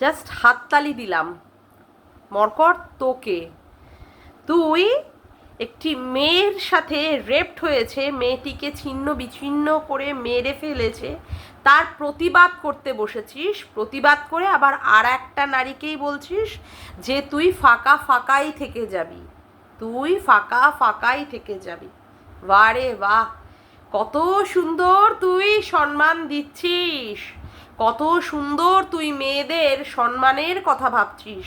Just হাততালি দিলাম। মরকট তোকে। তুই একটি মেয়ের সাথে রেপড হয়েছে, মেয়েটিকে ছিন্ন বিচ্ছিন্ন করে মেরে ফেলেছে। তার প্রতিবাদ করতে বসেছিস, প্রতিবাদ করে আবার আর একটা নারীকেই বলছিস যে তুই ফাঁকা ফাঁকাই থেকে যাবি। তুই ফাঁকা ফাঁকাই থেকে যাবি। বারে বাহ, কত সুন্দর তুই সম্মান দিচ্ছিস। কত সুন্দর তুই মেয়েদের সম্মানের কথা ভাবছিস।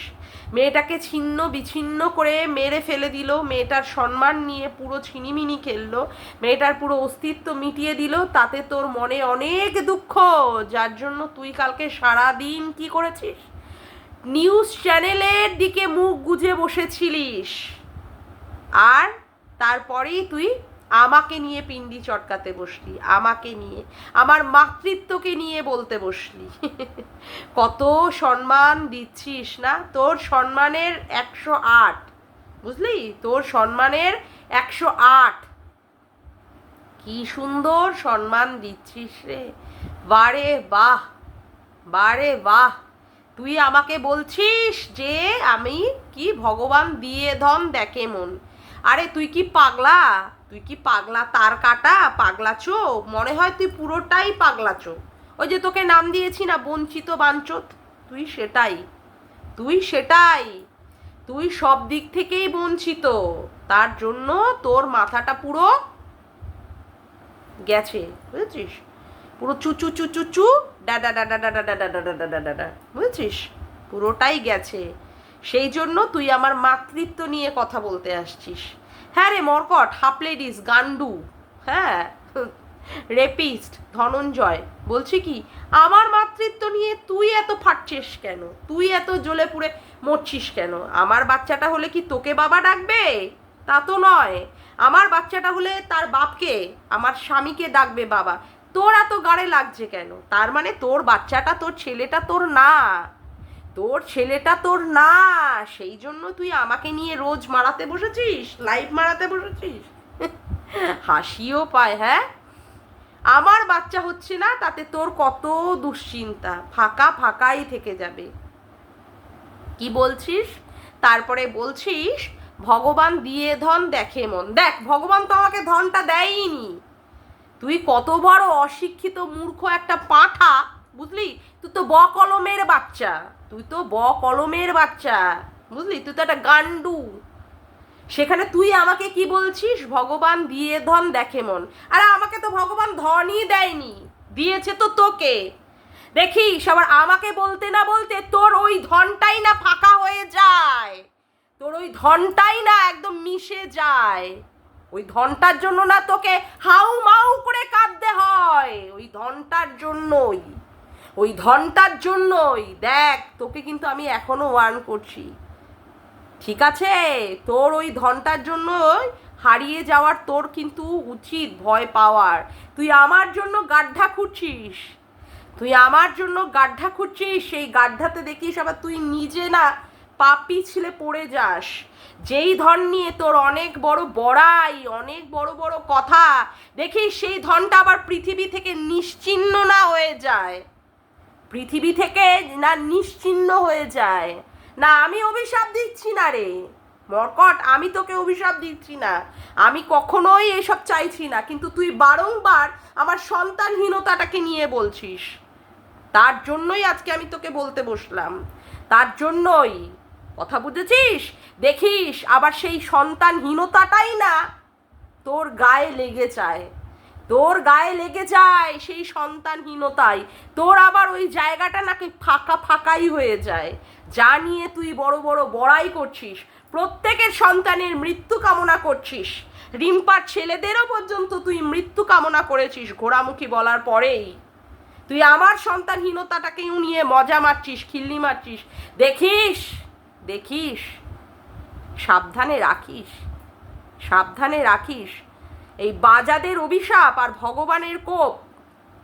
মেয়েটাকে ছিন্ন বিচ্ছিন্ন করে মেরে ফেলে দিল, মেয়েটার সম্মান নিয়ে পুরো ছিনিমিনি খেললো, মেয়েটার পুরো অস্তিত্ব মিটিয়ে দিল, তাতে তোর মনে অনেক দুঃখ, যার জন্য তুই কালকে সারা দিন কি করেছিস? নিউজ চ্যানেলের দিকে মুখ গুজে বসেছিলিস। আর তারপরেই তুই আমাকে নিয়ে পিন্ডি চটকাতে বসলি, আমাকে নিয়ে, আমার মাতৃত্বকে নিয়ে বলতে বসলি। কত সম্মান দিচ্ছিস না? তোর সম্মানের একশো আট। বুঝলি? তোর সম্মানের একশো আট। কি সুন্দর সম্মান দিচ্ছিস রে। বারে বাহ বারে বাহ। তুই আমাকে বলছিস যে আমি কি ভগবান দিয়ে ধন দেখে মন। আরে তুই কি পাগলা? তুই কি পাগলা তার কাটা পাগলা চো মনে হয় তুই পুরোটাই পাগলা চো ওই যে তোকে নাম দিয়েছি না বঞ্চিত বাঞ্চত তুই সেটাই তুই সেটাই তুই সব দিক থেকেই বঞ্চিত তার জন্য তোর মাথাটা পুরো গেছে বুঝেছিস পুরো চুচু চুচু চু ডাডা ডাডা ডাডা ডাডা ডাডা ডাডা ডাডা বুঝেছিস পুরোটাই গেছে সেই জন্য তুই আমার মাতৃত্ব নিয়ে কথা বলতে আসছিস হ্যাঁ রে মরকট হাফ লেডিস গান্ডু হ্যাঁ রেপিস্ট ধনঞ্জয়, বলছি কি, আমার মাতৃত্ব নিয়ে তুই এত ফাটছিস কেন? তুই এত জ্বলে পুড়ে মরছিস কেন? আমার বাচ্চাটা হলে কি তোকে বাবা ডাকবে? তা তো নয়। আমার বাচ্চাটা হলে তার বাপকে, আমার স্বামীকে ডাকবে বাবা। তোর এত গাড়ে লাগছে কেন? তার মানে তোর বাচ্চাটা, তোর ছেলেটা তোর না। তোর ছেলেটা তোর না, সেই জন্য তুই আমাকে নিয়ে রোজ মারাতে বসেছিস লাইভ মারাতে বসেছিস? হাসিও পায় হ্যাঁ? আমার বাচ্চা হচ্ছে না, তাতে তোর কত দুশ্চিন্তা, ফাঁকা ফাঁকাই থেকে যাবে। কি বলছিস? তারপরে বলছিস, ভগবান দিয়ে ধন দেখে মন। দেখ, ভগবান তো আমাকে ধনটা দেয়নি তুই কত বড় অশিক্ষিত মূর্খ একটা পাঠা, বুঝলি? তুই তো বকলমের বাচ্চা। তুই তো ব কলমের বাচ্চা, বুঝলি? তুই তো একটা গান্ডু সেখানে তুই আমাকে কি বলছিস? ভগবান দিয়ে ধন দেখে মন। আরে আমাকে তো ভগবান ধনই দেয়নি, দিয়েছে তো তোকে। দেখি, সবার আমাকে বলতে না বলতে তোর ওই ধনটাই না ফাঁকা হয়ে যায়। তোর ওই ধনটাই না একদম মিশে যায়। ওই ধনটার জন্য না তোকে হাউ মাউ করে কাঁদতে হয় ওই ধনটার জন্যই ওই ধনটার জন্যই। দেখ, তোকে কিন্তু আমি এখনও ওয়ার্ন করছি। ঠিক আছে? তোর ওই ধনটার জন্য হারিয়ে যাওয়ার তোর কিন্তু উচিত ভয় পাওয়ার। তুই আমার জন্য গাড্ডা খুঁজছিস তুই আমার জন্য গাড্ডা খুঁজছিস সেই গাড্ডাতে দেখিস আবার তুই নিজে না পাপি ছিলে পড়ে যাস। যেই ধন নিয়ে তোর অনেক বড় বড়াই, অনেক বড় বড় কথা, দেখিস সেই ধনটা আবার পৃথিবী থেকে নিশ্চিহ্ন না হয়ে যায়। পৃথিবী থেকে না নিশ্চিহ্ন হয়ে যায়। না, আমি অভিশাপ দিচ্ছি না রে। মরকট, আমি তোকে অভিশাপ দিচ্ছি না। আমি কখনোই এসব চাইছি না। কিন্তু তুই বারংবার আমার সন্তানহীনতাটাকে নিয়ে বলছিস। তার জন্যই আজকে আমি তোকে বলতে বসলাম। তার জন্যই। কথা বুঝেছিস? দেখিস, আবার সেই সন্তানহীনতাটাই না তোর গায়ে লেগে যায়। তোর গায়ে লেগে যায় সেই সন্তানহীনতায়। তোর আবার ওই জায়গাটা নাকি ফাঁকা ফাঁকাই হয়ে যায়। যা নিয়ে তুই বড় বড় বড়াই করছিস, প্রত্যেকের সন্তানের মৃত্যু কামনা করছিস। রিম্পার ছেলেদেরও পর্যন্ত তুই মৃত্যু কামনা করেছিস ঘোড়ামুখী বলার পরেই। তুই আমার সন্তানহীনতাটাকেও নিয়ে মজা মারছিস, খিল্লি মারছিস। দেখিস দেখিস। সাবধানে রাখিস সাবধানে রাখিস। এই বাজাদের অভিশাপ আর ভগবানের কোপ,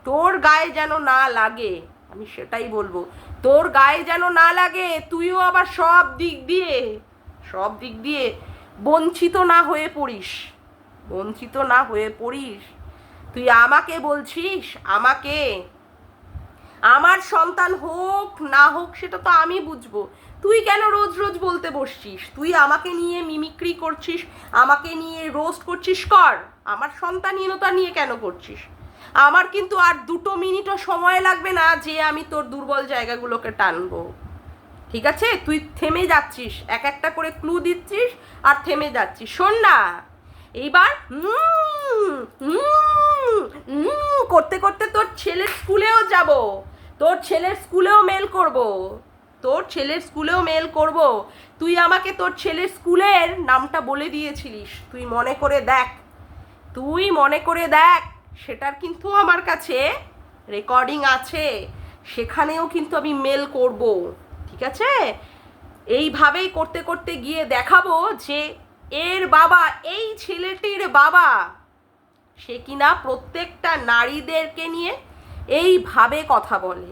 তোর গায়ে যেন না লাগে। আমি সেটাই বলব। তোর গায়ে যেন না লাগে, তুইও আবার সব দিক দিয়ে, সব দিক দিয়ে বঞ্চিত না হয়ে পড়িস। বঞ্চিত না হয়ে পড়িস। তুই আমাকে বলছিস, আমাকে। আমার সন্তান হোক, না হোক, সেটা তো আমি বুঝব। তুই কেন রোজ রোজ বলতে বসছিস? তুই আমাকে নিয়ে মিমিক্রি করছিস, আমাকে নিয়ে রোস্ট করছিস, কর। আমার সন্তানহীনতা নিয়ে কেন করছিস? আমার কিন্তু আর দুটো মিনিটও সময় লাগবে না যে আমি তোর দুর্বল জায়গাগুলোকে টানবো। ঠিক আছে? তুই থেমে যাচ্ছিস। এক একটা করে ক্লু দিচ্ছিস আর থেমে যাচ্ছিস। শোন না। এইবার করতে করতে তোর ছেলের স্কুলেও যাব। তোর ছেলের স্কুলেও মেল করব। তোর ছেলের স্কুলেও মেল করব। তুই আমাকে তোর ছেলের স্কুলের নামটা বলে দিয়েছিলিস। তুই মনে করে দেখ তুই মনে করে দেখ, সেটার কিন্তু আমার কাছে রেকর্ডিং আছে, সেখানেও কিন্তু আমি মেল করব, ঠিক আছে? এইভাবেই করতে করতে গিয়ে দেখাবো যে এর বাবা, এই ছেলেটির বাবা, সে কিনা প্রত্যেকটা নারীদেরকে নিয়ে এইভাবে কথা বলে।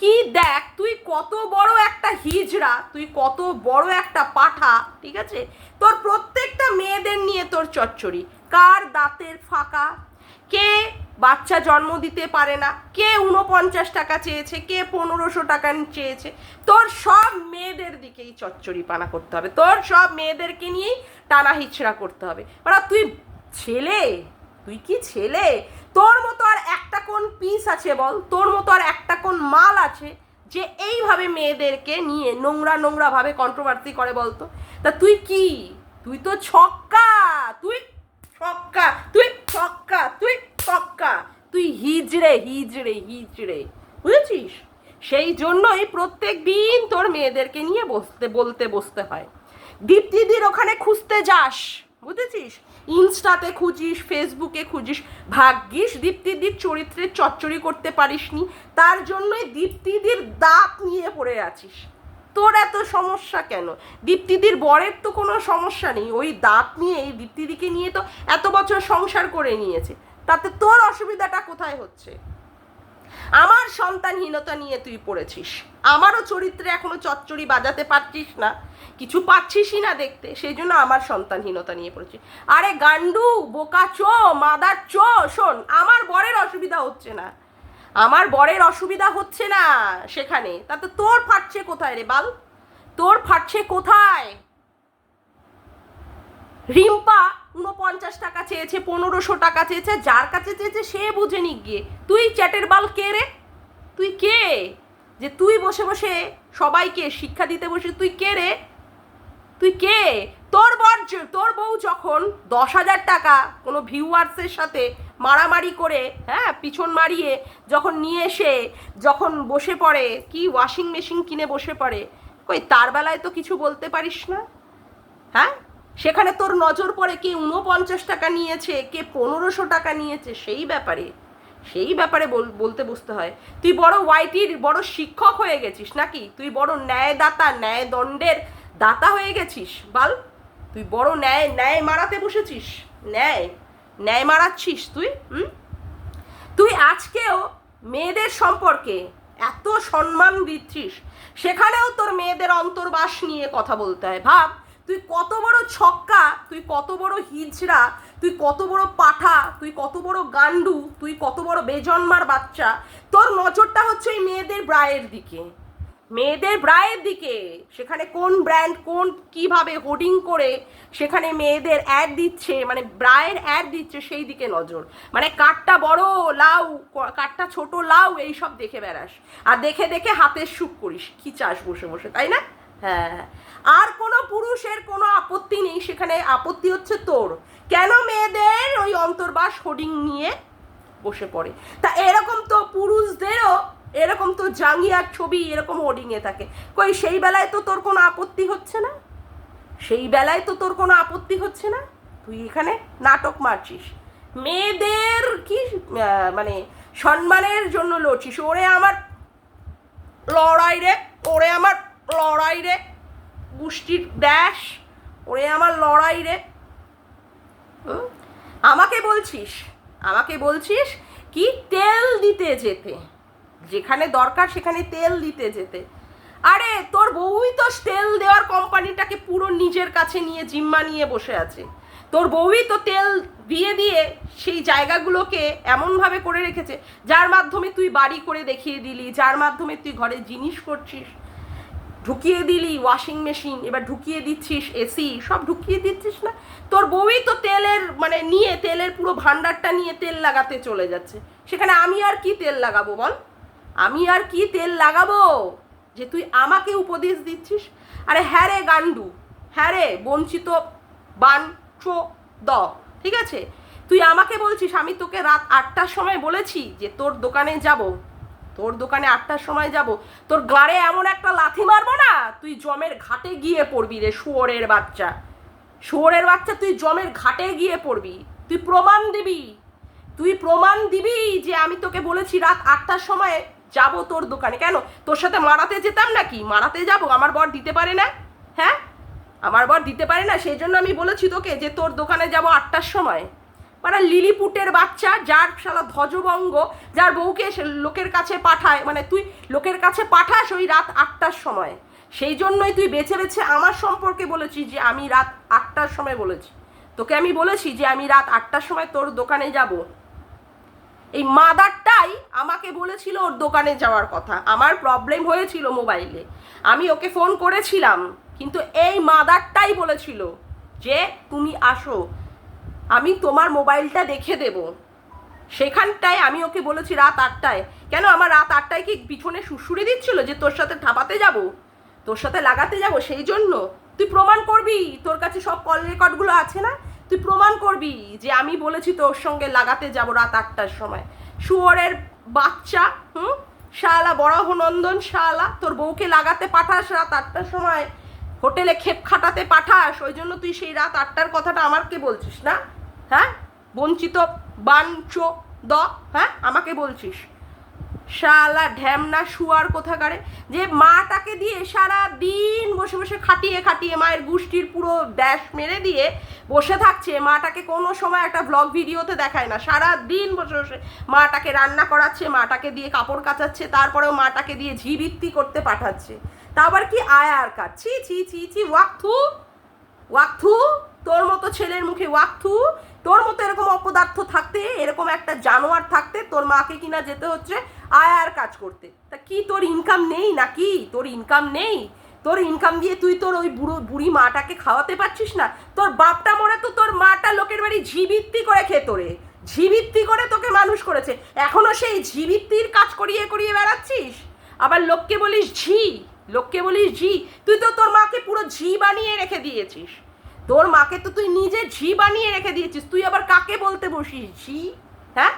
কি দেখ, তুই কত বড় একটা হিজড়া, তুই কত বড় একটা পাঠা, ঠিক আছে? তোর প্রত্যেকটা মেয়েদের নিয়ে তোর চচ্চড়ি। কার দাঁতের ফাঁকা? কে বাচ্চা জন্ম দিতে পারে না? কে উনপঞ্চাশ টাকা চেয়েছে? কে পনেরোশো টাকা চেয়েছে? তোর সব মেয়েদের দিকেই চচ্চড়ি পানা করতে হবে। তোর সব মেয়েদেরকে নিয়েই টানা হিচড়া করতে হবে। ওরা তুই ছেলে? তুই কি ছেলে? তোর মতো আর একটা কোন পিস আছে বল? তোর মতো আর একটা কোন মাল আছে যে এইভাবে মেয়েদেরকে নিয়ে নোংরা নোংরা ভাবে কন্ট্রোভার্সি করে বলতো? তা তুই কি? তুই তো ছক্কা! তুই ছক্কা, তুই ছক্কা তুই ছক্কা। তুই হিজড়ে হিজড়ে হিজড়ে। বুঝেছিস? সেই জন্যই প্রত্যেক দিন তোর মেয়েদেরকে নিয়ে বসতে, বলতে বসতে হয়। দীপ্তিদির ওখানে খুঁজতে যাস, বুঝেছিস? ইনস্টাতে খুঁজিস, ফেসবুকে খুঁজিস। ভাগ্যিস দীপ্তিদির চরিত্রের চচ্চড়ি করতে পারিসনি। তার জন্যই দীপ্তিদির দাঁত নিয়ে পড়ে আছিস। তোর এত সমস্যা কেন? দীপ্তিদির বরের তো কোনো সমস্যা নেই। ওই দাঁত নিয়ে, এই দীপ্তিদিকে নিয়ে তো এত বছর সংসার করে নিয়েছে। তাতে তোর অসুবিধাটা কোথায় হচ্ছে? আমার সন্তানহীনতা নিয়ে তুই পড়েছিস। আমারও চরিত্রে এখনও চচ্চড়ি বাজাতে পারছিস না। কিছু পাচ্ছিসই না দেখতে। সেই জন্য আমার সন্তানহীনতা নিয়ে পড়েছিস। আরে গান্ডু বোকা চো মাদার চো শোন, আমার বরের অসুবিধা হচ্ছে না। আমার বরের অসুবিধা হচ্ছে না সেখানে। তাতে তোর ফাটছে কোথায় রে বাল? তোর ফাটছে কোথায়? রিম্পা উনপঞ্চাশ টাকা চেয়েছে, পনেরোশো টাকা চেয়েছে, যার কাছে চেয়েছে সে বুঝে নিক গিয়ে। তুই চ্যাটের বাল কে রে? তুই কে? যে তুই বসে বসে সবাইকে শিক্ষা দিতে বসে তুই কে রে? তুই কে? তোর বর তোর বউ যখন দশ হাজার টাকা কোনো ভিউয়ার্সের সাথে মারামারি করে হ্যাঁ পিছন মারিয়ে যখন নিয়ে এসে, যখন বসে পড়ে, কি ওয়াশিং মেশিন কিনে বসে পড়ে, কই, তার বেলায় তো কিছু বলতে পারিস না? হ্যাঁ? সেখানে তোর নজর পড়ে কে উনপঞ্চাশ টাকা নিয়েছে, কে পনেরোশো টাকা নিয়েছে, সেই ব্যাপারে সেই ব্যাপারে বল- বলতে বসতে হয়। তুই বড় ওয়াইটির বড় শিক্ষক হয়ে গেছিস নাকি? তুই বড় ন্যায়দাতা, ন্যায়দণ্ডের দাতা হয়ে গেছিস, বল। তুই বড় ন্যায় ন্যায় মারাতে বসেছিস। ন্যায় ন্যায় মারাচ্ছিস তুই, হুম? তুই আজকেও মেয়েদের সম্পর্কে এত সম্মান দিচ্ছিস, সেখানেও তোর মেয়েদের অন্তর্বাস নিয়ে কথা বলতে হয়। ভাব, তুই কত বড় ছক্কা, তুই কত বড় হিজড়া, তুই কত বড় পাঠা, তুই কত বড় গান্ডু তুই কত বড় বেজন্মার বাচ্চা, তোর নজরটা হচ্ছে ওই মেয়েদের ব্রায়ের দিকে। মেয়েদের ব্রায়ের দিকে। সেখানে কোন ব্র্যান্ড কোন কীভাবে হোর্ডিং করে সেখানে মেয়েদের অ্যাড দিচ্ছে মানে ব্রায়ের অ্যাড দিচ্ছে সেই দিকে নজর। মানে কাঠটা বড় লাউ কাঠটা ছোট লাউ এই সব দেখে বেড়াস। আর দেখে দেখে হাতের সুখ করিস কি চাস বসে বসে তাই না? হ্যাঁ। আর কোনো পুরুষের কোনো আপত্তি নেই সেখানে আপত্তি হচ্ছে তোর। কেন মেয়েদের ওই অন্তর্বাস হোর্ডিং নিয়ে বসে পড়ে? তা এরকম তো পুরুষদেরও এরকম তো জাঙ্গিয়ার ছবি, এরকম হোর্ডিংয়ে থাকে। কই, সেই বেলায় তো তোর কোনো আপত্তি হচ্ছে না? সেই বেলায় তো তোর কোনো আপত্তি হচ্ছে না? তুই এখানে নাটক মারছিস। মেয়েদের কি মানে সম্মানের জন্য লড়ছিস? ওরে আমার লড়াই রে, ওরে আমার লড়াই রে গুষ্টির ড্যাশ ওরে আমার লড়াই রে? আমাকে বলছিস আমাকে বলছিস কি তেল দিতে যেতে। যেখানে দরকার সেখানে তেল দিতে যেতে। আরে, তোর বউই তো তেল দেওয়ার কোম্পানিটাকে পুরো নিজের কাছে নিয়ে জিম্মা নিয়ে বসে আছে। তোর বউই তো তেল দিয়ে দিয়ে সেই জায়গাগুলোকে এমনভাবে করে রেখেছে, যার মাধ্যমে তুই বাড়ি করে দেখিয়ে দিলি, যার মাধ্যমে তুই ঘরে জিনিস করছিস, ঢুকিয়ে দিলি ওয়াশিং মেশিন এবার ঢুকিয়ে দিচ্ছিস এসি সব ঢুকিয়ে দিচ্ছিস না। তোর বউই তো তেলের মানে নিয়ে, তেলের পুরো ভান্ডারটা নিয়ে তেল লাগাতে চলে যাচ্ছে। সেখানে আমি আর কি তেল লাগাবো বল? আমি আর কি তেল লাগাবো? যে তুই আমাকে উপদেশ দিচ্ছিস? আরে হ্যাঁ রে গান্ডু হ্যাঁ রে বঞ্চিত বান দ, ঠিক আছে? তুই আমাকে বলছিস, আমি তোকে রাত আটটার সময় বলেছি যে তোর দোকানে যাব। তোর দোকানে আটটার সময় যাব। তোর গাড়ে এমন একটা লাথি মারবো না, তুই জমের ঘাটে গিয়ে পড়বি রে শুয়োরের বাচ্চা। শুয়োরের বাচ্চা, তুই জমের ঘাটে গিয়ে পড়বি। তুই প্রমাণ দিবি। তুই প্রমাণ দিবি যে আমি তোকে বলেছি রাত আটটার সময় যাব তোর দোকানে। কেন? তোর সাথে মারাতে যেতাম নাকি? মারাতে যাব। আমার বর দিতে পারে না? হ্যাঁ? আমার বর দিতে পারে না? সেই জন্য আমি বলেছি তোকে যে তোর দোকানে যাব আটটার সময়। মানে লিলিপুটের বাচ্চা, যার শালা ধ্বজভঙ্গ, যার বউকে লোকের কাছে পাঠায় মানে তুই লোকের কাছে পাঠাস ওই রাত আটটার সময়। সেই জন্যই তুই বেছে বেছে আমার সম্পর্কে বলেছিস যে আমি রাত আটটার সময় বলেছি। তোকে আমি বলেছি যে আমি রাত আটটার সময় তোর দোকানে যাব। এই মাদারটাই আমাকে বলেছিল ওর দোকানে যাওয়ার কথা। আমার প্রবলেম হয়েছিল মোবাইলে আমি ওকে ফোন করেছিলাম, কিন্তু এই মাদারটাই বলেছিল যে, তুমি আসো, আমি তোমার মোবাইলটা দেখে দেব। সেখানটায় আমি ওকে বলেছি রাত আটটায়। কেন আমার রাত আটটায় কি পিছনে সুসুরি দিচ্ছিল যে তোর সাথে ঠাপাতে যাব? তোর সাথে লাগাতে যাব? সেই জন্য? তুই প্রমাণ করবি? তোর কাছে সব কল রেকর্ডগুলো আছে না? তুই প্রমাণ করবি যে আমি বলেছি তোর সঙ্গে লাগাতে যাব রাত আটটার সময়। শুয়োরের বাচ্চা, হুম? শালা বরাহ নন্দন শালা, তোর বউকে লাগাতে পাঠাস রাত আটটার সময়। হোটেলে খেপ খাটাতে পাঠাস, ওই জন্য তুই সেই রাত আটটার কথাটা আমাকে বলছিস, না? হ্যাঁ? বঞ্চিত, বাঞ্চ, দ হ্যাঁ? আমাকে বলছিস। শালা ঢ্যামনা, শুয়ার কোথাকারে? যে মাটাকে দিয়ে সারা দিন বসে বসে খাটিয়ে খাটিয়ে মায়ের গুষ্টির পুরো ড্যাশ মেরে দিয়ে বসে থাকছে। মাটাকে কোনো সময় একটা ব্লগ ভিডিওতে দেখায় না। সারা দিন বসে বসে মাটাকে রান্না করাচ্ছে, মাটাকে দিয়ে কাপড় কাচাচ্ছে, তারপরেও মাটাকে দিয়ে ঝিবৃত্তি করতে পাঠাচ্ছে। তা আবার কি আয়ার কাজ ছি ছি ছি ছি, ওয়াক্থু ওয়াক্থু, তোর মতো ছেলের মুখে ওয়াক্থু, তোর মতো এরকম অপদার্থ থাকতে, এরকম একটা জানোয়ার থাকতে, তোর মাকে কিনা যেতে হচ্ছে আয়ার কাজ করতে। তা কি তোর ইনকাম নেই নাকি? তোর ইনকাম নেই? তোর ইনকাম দিয়ে তুই তোর ওই বুড়ো, বুড়ি মাটাকে খাওয়াতে পারছিস না? তোর বাপটা মরে তো তোর মাটা লোকের বাড়ি ঝিবিত্তি করে খেত রে ঝিবিত্তি করে তোকে মানুষ করেছে। এখনও সেই ঝিবিত্তির কাজ করিয়ে করিয়ে বেড়াচ্ছিস? আবার লোককে বলিস, ঝি, লোককে বলিস, ঝি, তুই তো তোর মাকে পুরো ঝি বানিয়ে রেখে দিয়েছিস। তোর মাকে তো তুই নিজে ঝি বানিয়ে রেখে দিয়েছিস। তুই আবার কাকে বলতে বসিস, ঝি? হ্যাঁ?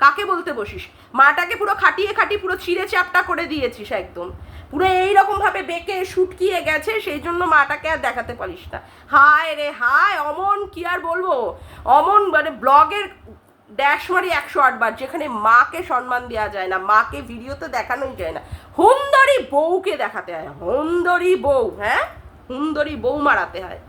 কাকে বলতে বসিস? মাটাকে পুরো খাটিয়ে খাটিয়ে পুরো ছিঁড়ে চাপটা করে দিয়েছিস একদম। পুরো এইরকম ভাবে বেঁকে শুটকিয়ে গেছে, সেই জন্য মাটাকে আর দেখাতে পারিস না। হায় রে, হায়, অমন কি আর বলব? অমন মানে ব্লগের ড্যাশ মারি একশো আটবার যেখানে মাকে সম্মান দেওয়া যায় না, মাকে ভিডিওতে দেখানোই যায় না। হুন্দরি বউকে দেখাতে হয়, হুন্দরি বউ হ্যাঁ? হুন্দরি বউ মারাতে হয়।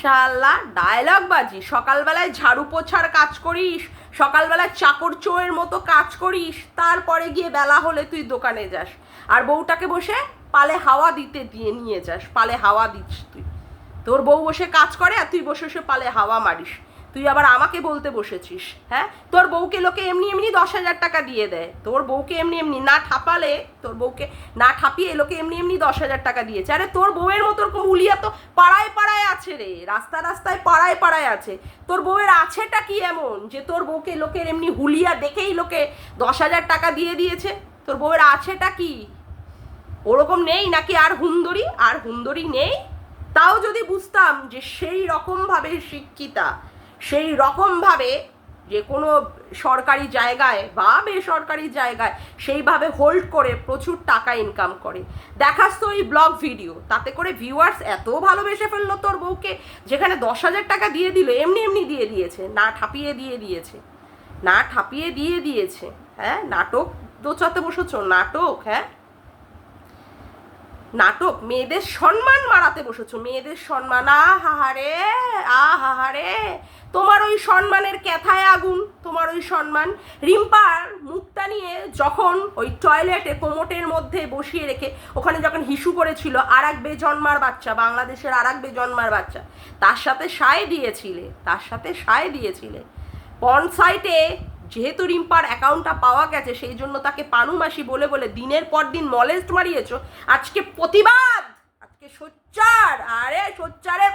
শালা ডায়লগ বাজি, সকালবেলায় ঝাড়ু পোছার কাজ করিস, সকালবেলায় চাকর চোয়ের মতো কাজ করিস, তারপরে গিয়ে বেলা হলে তুই দোকানে যাস। আর বউটাকে বসে পালে হাওয়া দিতে দিয়ে নিয়ে যাস, পালে হাওয়া দিস তুই। তোর বউ বসে কাজ করে আর তুই বসে বসে পালে হাওয়া মারিস। তুই আবার আমাকে বলতে বসেছিস হ্যাঁ? তোর বউকে লোকে এমনি এমনি দশ হাজার টাকা দিয়ে দেয়। তোর বউকে এমনি এমনি না ঠাপালে, তোর বউকে না ঠাপিয়ে লোকে এমনি এমনি দশ হাজার টাকা দিয়েছে। আরে তোর বউয়ের মতো ওরকম উলিয়া তো পাড়ায় পাড়ায় আছে রে, রাস্তা রাস্তায় পাড়ায় পাড়ায় আছে। তোর বউয়ের আছেটা কি এমন যে তোর বউকে লোকের এমনি হুলিয়া দেখেই লোকে দশ হাজার টাকা দিয়ে দিয়েছে? তোর বউয়ের আছেটা কি? ওরকম নেই নাকি আর হুন্দরি? আর হুন্দরি নেই? তাও যদি বুঝতাম যে সেই রকমভাবে শিক্ষিতা, সেই রকমভাবে যে কোনো সরকারি জায়গায় বা বেসরকারি জায়গায় সেইভাবে হোল্ড করে প্রচুর টাকা ইনকাম করে। দেখাস তো ওই ব্লগ ভিডিও, তাতে করে ভিউয়ার্স এত ভালোবেসে ফেলল তোর বউকে, যেখানে দশ হাজার টাকা দিয়ে দিল, এমনি এমনি দিয়ে দিয়েছে, না ঠাপিয়ে দিয়ে দিয়েছে, না ঠাপিয়ে দিয়ে দিয়েছে হ্যাঁ নাটক দোচাতে বসেছ নাটক হ্যাঁ? নাটক, মেয়েদের সম্মান মারাতে বসেছো, মেয়েদের সম্মান। আ হাহারে আ হাহারে তোমার ওই সম্মানের ক্যাথায় আগুন? তোমার ওই সম্মান? রিম্পার মুখটা নিয়ে যখন ওই টয়লেটে কোমোটের মধ্যে বসিয়ে রেখে ওখানে যখন হিসু করেছিল আর এক বেজন্মার বাচ্চা, বাংলাদেশের আর এক বেজন্মার বাচ্চা, তার সাথে সায় দিয়েছিলে, তার সাথে সায় দিয়েছিলে। পন সাইটে যেহেতু রিম্পার অ্যাকাউন্টটা পাওয়া গেছে, সেই জন্য তাকে পানু মাসি বলে বলে দিনের পর দিন মলেস্ট মারিয়েছো। আজকে প্রতিবাদ! আজকে সোচ্চার! আরে সোচ্চারে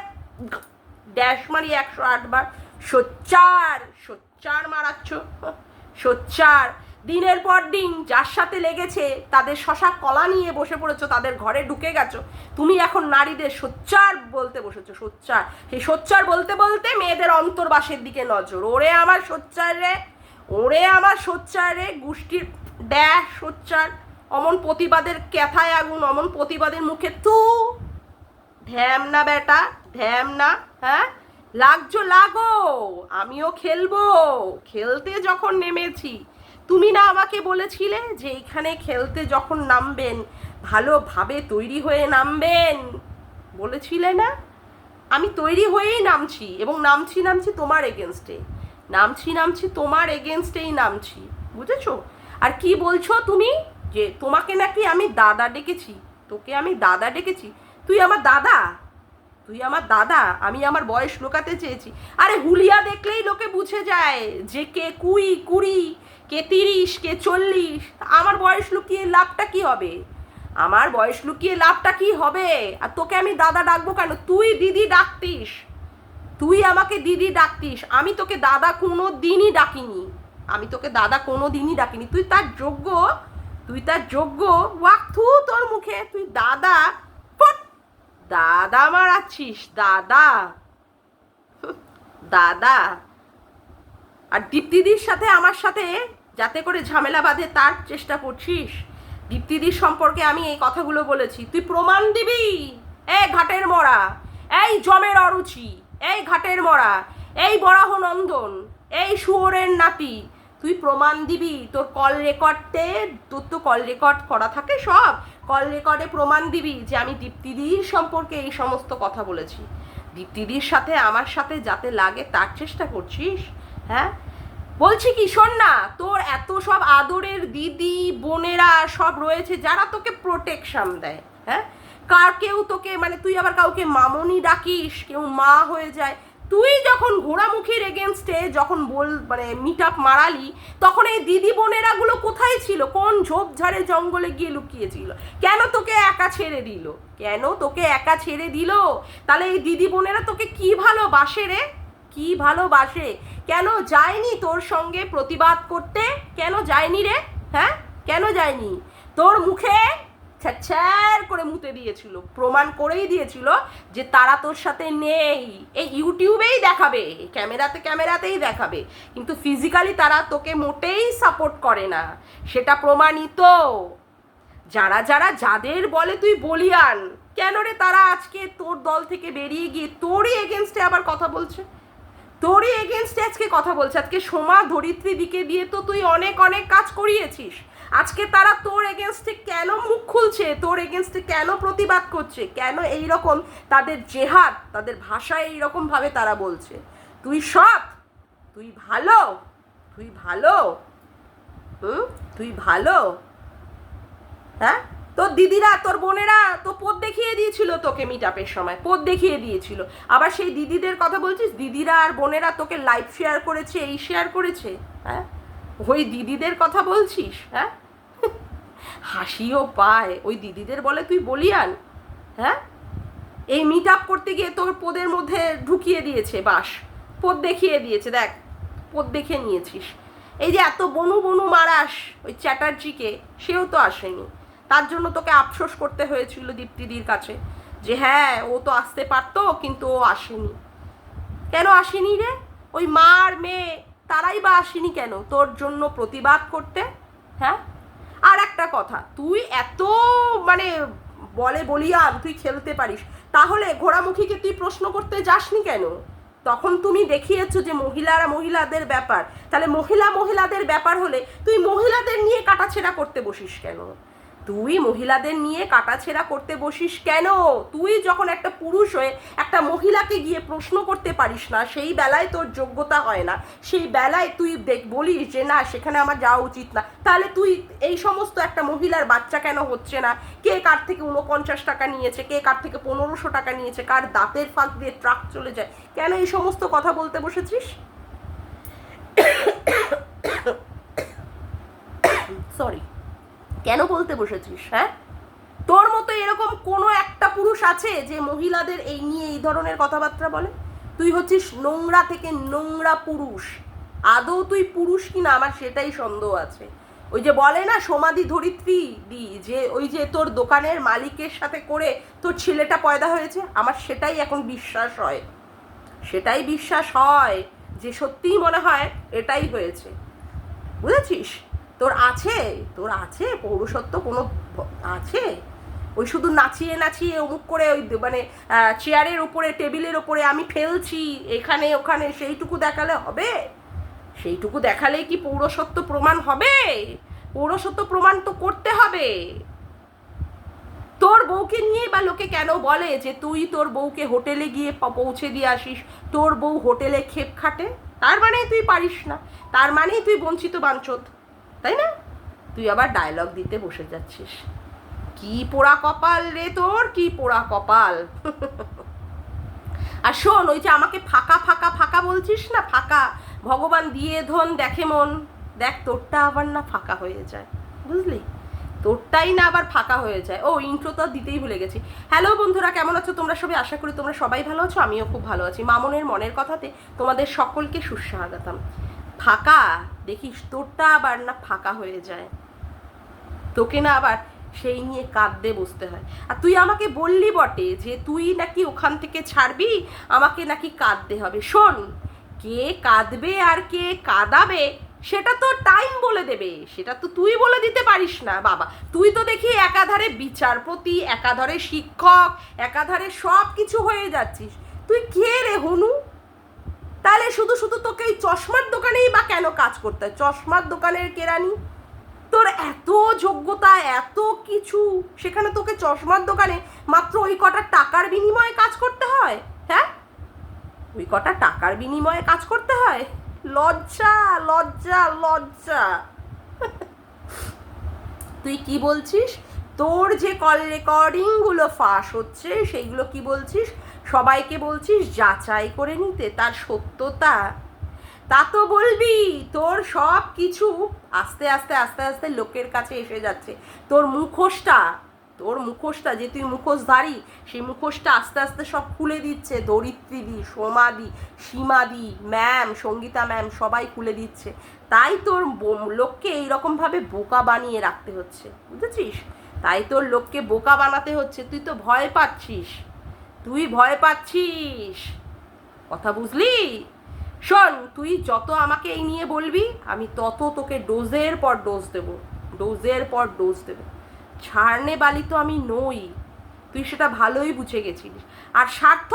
ড্যাশ মারি একশো আটবার সোচ্চার! সোচ্চার মারাচ্ছ। সোচ্চার। দিনের পর দিন যার সাথে লেগেছে, তাদের শশা কলা নিয়ে বসে পড়েছো, তাদের ঘরে ঢুকে গেছো। তুমি এখন নারীদের সোচ্চার বলতে বসেছো, সোচ্চার। সেই সোচ্চার বলতে বলতে মেয়েদের অন্তর্বাসের দিকে নজর। ওরে আমার সোচ্চার রে! ওরে আমার সোচ্চার রে, গোষ্ঠীর ড্যাশ সোচ্চার। অমন প্রতিবাদের ক্যাথায় আগুন, অমন প্রতিবাদের মুখে তু। ধ্যাম না বেটা, ধ্যাম না হ্যাঁ? লাগছো, লাগো, আমিও খেলব। খেলতে যখন নেমেছি, তুমি না আমাকে বলেছিলে যে এইখানে খেলতে যখন নামবেন, ভালোভাবে তৈরি হয়ে নামবেন। বলেছিলে না? আমি তৈরি হয়েই নামছি এবং নামছি নামছি তোমার এগেনস্টে নামছি নামছি, তোমার এগেনস্টেই নামছি। বুঝেছ? আর কি বলছো তুমি? যে তোমাকে নাকি আমি দাদা ডেকেছি। তোকে আমি দাদা ডেকেছি। তুই আমার দাদা? তুই আমার দাদা? আমি আমার বয়স লোকাতে চেয়েছি। আরে হুলিয়া দেখলেই লোকে বুঝে যায় যে কে কুড়ি কুড়ি, কে তিরিশ, কে চল্লিশ। আমার বয়স লুকিয়ে লাভটা কি হবে? আমার বয়স লুকিয়ে লাভটা কি হবে? আর তোকে আমি দাদা ডাকবো কেন? তুই দিদি ডাকতিস। তুই আমাকে দিদি ডাকতিস, আমি তোকে দাদা কোনো দিনই ডাকিনি। আমি তোকে দাদা কোনো দিনই ডাকিনি। তুই তার যোগ্য, তুই তার যোগ্য। ওয়াক থু তোর মুখে, তুই দাদা দাদা মারাচ্ছিস, দাদা। দাদা। আর দীপ্তিদির সাথে আমার সাথে যাতে করে ঝামেলা বাঁধে, তার চেষ্টা করছিস। দীপ্তিদির সম্পর্কে আমি এই কথাগুলো বলেছি। তুই প্রমাণ দিবি, এ ঘাটের মরা, এই জমের অরুচি। এই ঘাটের মরা এই বরাহ নন্দন, এই শুয়োরের নাতি, তুই প্রমাণ দিবি তোর কল রেকর্ডে তোর তো কল রেকর্ড করা থাকে সব। কল রেকর্ডে প্রমাণ দিবি যে আমি দীপ্তিদির সম্পর্কে এই সমস্ত কথা বলেছি। দীপ্তিদির সাথে, আমার সাথে যাতে লাগে তার চেষ্টা করছিস হ্যাঁ? বলছি কি, শোন না, তোর এত সব আদরের দিদি, বোনেরা সব রয়েছে যারা তোকে প্রোটেকশন দেয় হ্যাঁ? কার কেউ তোকে মানে তুই আবার কাউকে মামনি ডাকিস, কেউ মা হয়ে যায়। তুই যখন ঘোড়ামুখীর এগেনস্টে যখন বল মানে মিট আপ মারালি, তখন এই দিদি বোনেরাগুলো কোথায় ছিল? কোন ঝোপঝাড়ে জঙ্গলে গিয়ে লুকিয়েছিল? কেন তোকে একা ছেড়ে দিল? কেন তোকে একা ছেড়ে দিল? তাহলে এই দিদি বোনেরা তোকে কি ভালোবাসে রে? কি ভালোবাসে? কেন যায়নি তোর সঙ্গে প্রতিবাদ করতে? কেন যায়নি রে? হ্যাঁ? কেন যায়নি? তোর মুখে ছ্যার করে মুতে দিয়েছিল, প্রমাণ করেই দিয়েছিল যে তারা তোর সাথে নেই। এই ইউটিউবেই দেখাবে, ক্যামেরাতে ক্যামেরাতেই দেখাবে, কিন্তু ফিজিক্যালি তারা তোকে মোটেই সাপোর্ট করে না। সেটা প্রমাণিত। যারা যারা যাদের বলে তুই বলিয়ান, কেন রে তারা আজকে তোর দল থেকে বেরিয়ে গিয়ে তোরই এগেনস্টে আবার কথা বলছে? তোরই এগেনস্টে আজকে কথা বলছে। আজকে সোমা ধরিত্রী দিকে দিয়ে তো তুই অনেক অনেক কাজ করিয়েছিস। আজকে তারা তোর এগেনস্টে কেন মুখ খুলছে? তোর এগেনস্টে কেন প্রতিবাদ করছে? কেন এই রকম তাদের জেহাদ, তাদের ভাষায় এইরকম ভাবে তারা বলছে? তুই সৎ, তুই ভালো তুই ভালো, হুম? তুই ভালো। হ্যাঁ? তোর দিদিরা, তোর বোনেরা তো পদ দেখিয়ে দিয়েছিল তোকে মিট আপের সময়, পদ দেখিয়ে দিয়েছিল। আবার সেই দিদিদের কথা বলছিস? দিদিরা আর বোনেরা তোকে লাইভ শেয়ার করেছে, এই শেয়ার করেছে? হ্যাঁ? ওই দিদিদের কথা বলছিস হ্যাঁ? হাসিও পায়। ওই দিদিদের বলে তুই বলিয়ান হ্যাঁ? এই মিট আপ করতে গিয়ে তোর পোদের মধ্যে ঢুকিয়ে দিয়েছে, বাস। পদ দেখিয়ে দিয়েছে, দেখ, পদ দেখে নিয়েছিস। এই যে এত বনু বনু মারাস ওই চ্যাটার্জিকে, সেও তো আসেনি। তার জন্য তোকে আফসোস করতে হয়েছিল দীপ্তিদির কাছে, যে হ্যাঁ ও তো আসতে পারতো, কিন্তু ও আসেনি। কেন আসেনি রে? ওই মার মেয়ে তারাই বা আসেনি কেন? তোর জন্য প্রতিবাদ করতে হ্যাঁ? আর একটা কথা, তুই এত মানে বলে বলিয়ান, তুই খেলতে পারিস। তাহলে ঘোড়ামুখীকে তুই প্রশ্ন করতে যাসনি কেন? তখন তুমি দেখিয়েছো যে মহিলারা মহিলাদের ব্যাপার। তাহলে মহিলা মহিলাদের ব্যাপার হলে তুই মহিলাদের নিয়ে কাটাছেড়া করতে বসিস কেন? তুই মহিলাদের নিয়ে কাটাছেড়া করতে বসিস কেন? তুই যখন একটা পুরুষ হয়ে একটা মহিলাকে গিয়ে প্রশ্ন করতে পারিস না, সেই বেলায় তোর যোগ্যতা হয় না। সেই বেলায় তুই দেখ, বলিস যে, না, সেখানে আমার যাওয়া উচিত না। তাহলে তুই এই সমস্ত একটা মহিলার বাচ্চা কেন হচ্ছে না? কে কার থেকে উনপঞ্চাশ টাকা নিয়েছে? কে কার থেকে পনেরোশো টাকা নিয়েছে? কার দাঁতের ফাঁক দিয়ে ট্রাক চলে যায়? কেন এই সমস্ত কথা বলতে বসেছিস? সরি কেন বলতে বসেছিস হ্যাঁ? তোর মতো এরকম কোনো একটা পুরুষ আছে যে মহিলাদের এই নিয়ে এই ধরনের কথাবার্তা বলে? তুই হচ্ছিস নোংরা থেকে নোংরা পুরুষ। আদৌ তুই পুরুষ কিনা আমার সেটাই সন্দেহ আছে। ওই যে বলে না, সমাধি ধরিত্রী দি, যে ওই যে তোর দোকানের মালিকের সাথে করে তোর ছেলেটা পয়দা হয়েছে, আমার সেটাই এখন বিশ্বাস হয়। সেটাই বিশ্বাস হয়, যে সত্যিই মনে হয় এটাই হয়েছে। বুঝেছিস? তোর আছে? তোর আছে? পৌরসত্ব কোনো আছে? ওই শুধু নাচিয়ে নাচিয়ে অমুক করে ওই মানে চেয়ারের উপরে টেবিলের উপরে আমি ফেলছি। এখানে, ওখানে সেইটুকু দেখালে হবে? সেইটুকু দেখালেই কি পৌরসত্ব প্রমাণ হবে? পৌরসত্ব প্রমাণ তো করতে হবে। তোর বউকে নিয়ে বা লোকে কেন বলে যে তুই তোর বউকে হোটেলে গিয়ে পৌঁছে দিয়ে আসিস? তোর বউ হোটেলে খেপ খাটে? তার মানে তুই পারিস না। তার মানেই তুই বঞ্চিত বাঞ্চত তাই না? তুই আবার ডায়লগ দিতে বসে যাচ্ছিস। কি পোড়া কপাল রে তোর? কি পোড়া কপাল? আর শোন, ওই যে আমাকে ফাঁকা ফাঁকা ফাঁকা বলছিস না? ফাঁকা। ভগবান দিয়ে ধন দেখে মন। দেখ, তোরটা আবার না ফাঁকা হয়ে যায়। বুঝলি? তোরটাই না আবার ফাঁকা হয়ে যায়। ও ইন্ট্রো তো দিতেই ভুলে গেছি। হ্যালো বন্ধুরা, কেমন আছো? তোমরা সবাই আশা করি তোমরা সবাই ভালো আছো। আমিও খুব ভালো আছি। মামনের মনের কথাতে তোমাদের সকলকে সুস্বাগতম। ফাঁকা? দেখিস, তোরটা আবার না ফাঁকা হয়ে যায়। তোকে না আবার সেই নিয়ে কাঁদতে বসতে হয়। আর তুই আমাকে বললি বটে যে তুই নাকি ওখান থেকে ছাড়বি, আমাকে নাকি কাঁদতে হবে। শোন, কে কাঁদবে আর কে কাঁদাবে, সেটা তো টাইম বলে দেবে। সেটা তো তুই বলে দিতে পারিস না, বাবা। তুই তো দেখি একাধারে বিচারপতি, একাধারে শিক্ষক, একাধারে সব কিছু হয়ে যাচ্ছিস। তুই কে রে, হনু? তাহলে শুধু শুধু তোকে এই চশমার দোকানেই বা কেন কাজ করতে হয়? চশমার দোকানের কেরানি? তোর এত যোগ্যতা, এত কিছু, সেখানে তোকে চশমার দোকানে মাত্র ওই কটা টাকার বিনিময়ে কাজ করতে হয়? হ্যাঁ? ওই কটা টাকার বিনিময়ে কাজ করতে হয়? লজ্জা লজ্জা লজ্জা। তুই কি বলছিস? তোর যে কল রেকর্ডিংগুলো ফাঁস হচ্ছে, সেইগুলো কি বলছিস? সবাইকে বলছিস, যাচাই করে নিতে। তার সত্যতা, তা তো বলবি। তোর সব কিছু আস্তে আস্তে আস্তে আস্তে লোকের কাছে এসে যাচ্ছে। তোর মুখোশটা তোর মুখোশটা, যে তুই মুখোশধারী, সেই মুখোশটা আস্তে আস্তে সব খুলে দিচ্ছে। ধরিত্রীদি সোমাদি সীমাদি ম্যাম, সঙ্গীতা ম্যাম, সবাই খুলে দিচ্ছে। তাই তোর লোককে এইরকমভাবে বোকা বানিয়ে রাখতে হচ্ছে। বুঝেছিস? তাই তোর লোককে বোকা বানাতে হচ্ছে। তুই তো ভয় পাচ্ছিস। তুই ভয় পাচ্ছিস? কথা বুঝলি? শোন, তুই যত আমাকে এই নিয়ে বলবি, আমি তত তোকে ডোজের পর ডোজ দেব, ডোজের পর ডোজ দেব। ছাড়নে বালি তো আমি নই, তুই সেটা ভালোই বুঝে গেছিলিস। আর স্বার্থ,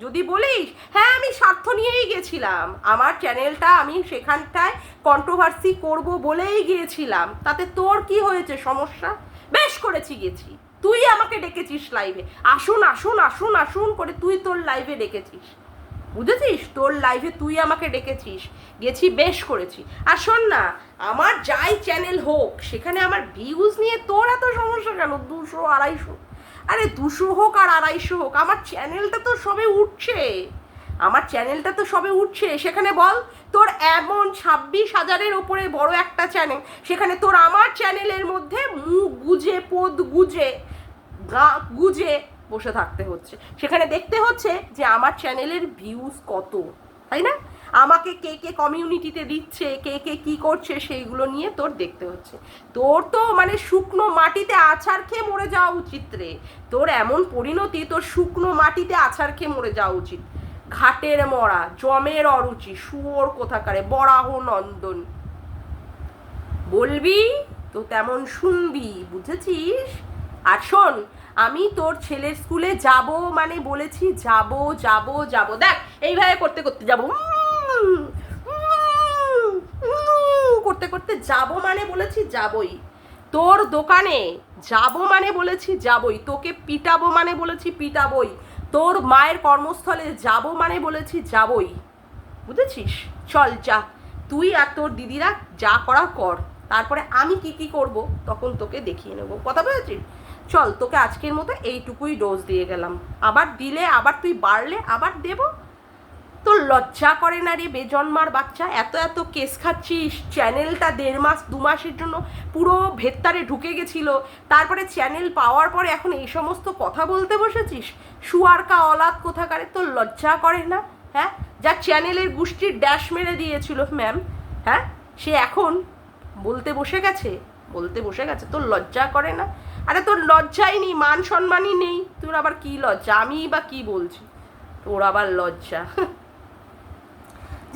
যদি বলিস হ্যাঁ আমি স্বার্থ নিয়েই গেছিলাম। আমার চ্যানেলটা আমি সেখানটায় কন্ট্রোভার্সি করব বলেই গিয়েছিলাম। তাতে তোর কি হয়েছে সমস্যা? বেশ করেছি গেছি। তুই আমাকে ডেকেছিস লাইভে আসুন আসুন আসুন আসুন করে তুই তোর লাইভে ডেকেছিস। বুঝেছিস? তোর লাইভে তুই আমাকে ডেকেছিস। গেছি, বেশ করেছি। আর শোন না, আমার যাই চ্যানেল হোক, সেখানে আমার ভিউজ নিয়ে তোর এত সমস্যা কেন? দুশো, আড়াইশো। আরে দুশো হোক আর আড়াইশো হোক, আমার চ্যানেলটা তো সবে উঠছে। আমার চ্যানেলটা তো সবে উঠছে। সেখানে বল, তোর এমন ছাব্বিশ হাজারের ওপরে বড় একটা চ্যানেল সেখানে তোর আমার চ্যানেলের মধ্যে মুখ গুজে, পদ গুজে গা গুজে বসে থাকতে হচ্ছে। সেখানে দেখতে হচ্ছে যে আমার চ্যানেলের ভিউজ কত, তাই না? আমাকে কে কে কমিউনিটিতে দিচ্ছে, কে কে কি করছে, সেইগুলো নিয়ে তোর দেখতে হচ্ছে। তোর তো মানে শুকনো মাটিতে আছাড় খেয়ে মরে যাওয়া উচিত রে। তোর এমন পরিণতি, তোর শুকনো মাটিতে আছাড় খেয়ে মরে যাওয়া উচিত। ঘাটের মরা, জমের অরুচি, শুয়োর কোথাকারে, বরাহ নন্দন। বলবি, তো তেমন শুনবি, বুঝেছিস? আর শোন, আমি তোর ছেলের স্কুলে যাব মানে বলেছি যাব যাব যাব। দেখ, এইভাবে করতে করতে যাব। করতে করতে যাব মানে বলেছি যাবই। তোর দোকানে যাব মানে বলেছি যাবই। তোকে পিটাবো মানে বলেছি পিটাবই। তোর মায়ের কর্মস্থলে যাব মানে বলেছি যাবই। বুঝেছিস? চল যা। তুই আর তোর দিদিরা যা করা কর। তারপরে আমি কি কি করব, তখন তোকে দেখিয়ে নেব। কথা বলেছিস চল, তোকে আজকের মতো এইটুকুই ডোজ দিয়ে গেলাম। আবার দিলে, আবার তুই বাড়লে, আবার দেবো। তোর লজ্জা করে না রে বেজন্মার বাচ্চা, এত এত কেস খাচ্ছিস। চ্যানেলটা দেড় মাস, দু মাসের জন্য পুরো ভেত্তারে ঢুকে গেছিল। তারপরে চ্যানেল পাওয়ার পরে এখন এই সমস্ত কথা বলতে বসেছিস? সুয়ারকা অলাদ কোথাকারে? তোর লজ্জা করে না? হ্যাঁ? যা চ্যানেলের গোষ্ঠীর ড্যাশ মেরে দিয়েছিল ম্যাম হ্যাঁ? সে এখন বলতে বসে গেছে, বলতে বসে গেছে, তোর লজ্জা করে না? আরে তোর লজ্জাই নেই, মান সম্মানই নেই। তোর আবার কি লজ্জা? আমি বা কি বলছি? তোর আবার লজ্জা।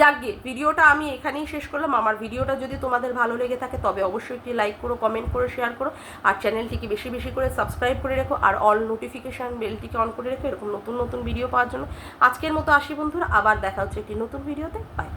যাক যাকগে ভিডিওটা আমি এখানেই শেষ করলাম। আমার ভিডিওটা যদি তোমাদের ভালো লেগে থাকে, তবে অবশ্যই একটি লাইক করো কমেন্ট করো শেয়ার করো। আর চ্যানেলটিকে বেশি বেশি করে সাবস্ক্রাইব করে রেখো। আর অল নোটিফিকেশান বেলটিকে অন করে রেখো, এরকম নতুন নতুন ভিডিও পাওয়ার জন্য। আজকের মতো আসি বন্ধুরা, আবার দেখা হচ্ছে একটি নতুন ভিডিওতে বাই